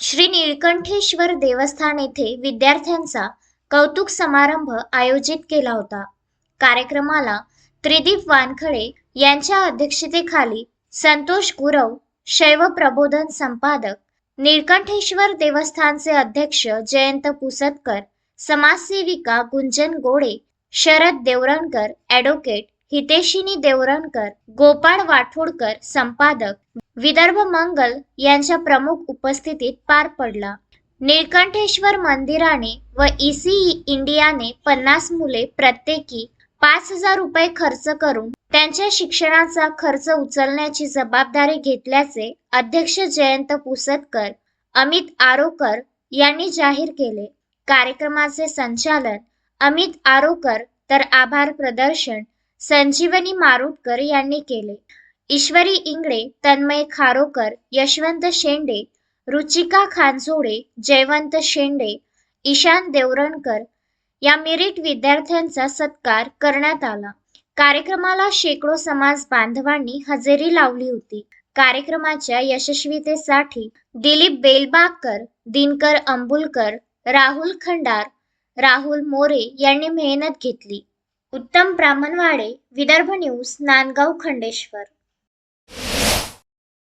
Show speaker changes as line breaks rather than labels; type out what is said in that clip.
श्री निळकंठेश्वर देवस्थान येथे विद्यार्थ्यांचा कौतुक समारंभ आयोजित केला होता. कार्यक्रमाला त्रिदीप वानखडे यांच्या अध्यक्षतेखाली संतोष गुरव शैव प्रबोधन संपादक निळकंठेश्वर देवस्थानचे अध्यक्ष जयंत पुसदकर समाजसेविका गुंजन गोडे शरद देवरणकर ॲडव्होकेट हितेशिनी देवरणकर गोपाळ वाठोडकर संपादक विदर्भ मंगल यांच्या प्रमुख उपस्थितीत पार पडला. निळकंठेश्वर मंदिराने व ईसी इंडियाने पन्नास मुले प्रत्येकी पाच हजार रुपये खर्च करून त्यांच्या शिक्षणाचा खर्च उचलण्याची जबाबदारी घेतल्याचे अध्यक्ष जयंत पुसदकर अमित आरोकर यांनी जाहीर केले. कार्यक्रमाचे संचालन अमित आरोकर तर आभार प्रदर्शन संजीवनी मारुटकर यांनी केले. ईश्वरी इंगळे तन्मय खारोकर यशवंत शेंडे रुचिका खानसोडे जयवंत शेंडे ईशान देवरणकर या मेरिट विद्यार्थ्यांचा सत्कार करण्यात आला. कार्यक्रमाला शेकडो समाज बांधवांनी हजेरी लावली होती. कार्यक्रमाच्या यशस्वीतेसाठी दिलीप बेलबागकर दिनकर अंबुलकर राहुल खंडार राहुल मोरे यांनी मेहनत घेतली. उत्तम ब्राह्मणवाडे विदर्भ न्यूज नांदगाव खंडेश्वर.